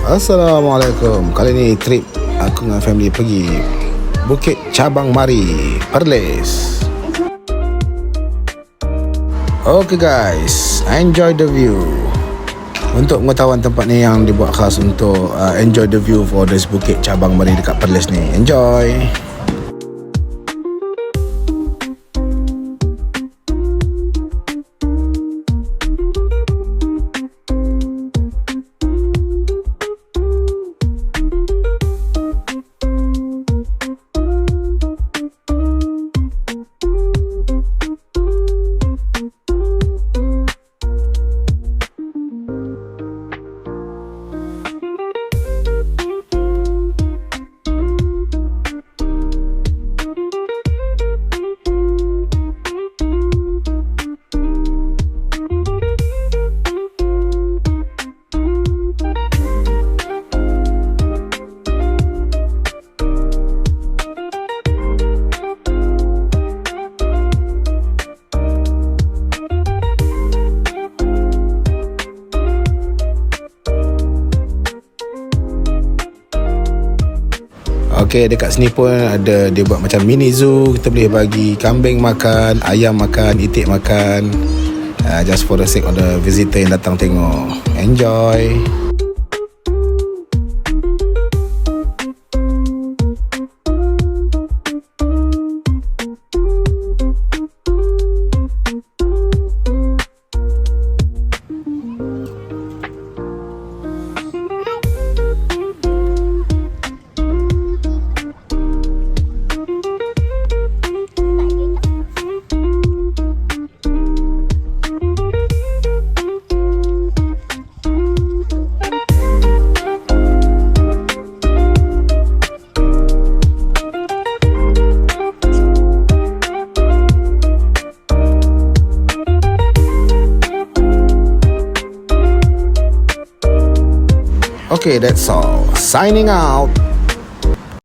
Assalamualaikum. Kali ni trip Aku dengan family pergi Bukit Cabang Mari Perlis. Okay guys. Enjoy the view. Untuk pengetahuan tempat ni yang dibuat khas untuk uh, Enjoy the view for this Bukit Cabang Mari dekat Perlis ni. Enjoy Okey, dekat sini pun ada dia buat macam mini zoo. Kita boleh bagi kambing makan, ayam makan, itik makan. Uh, just for the sake of the visitor yang datang tengok. Enjoy. Okay, that's all. Signing out.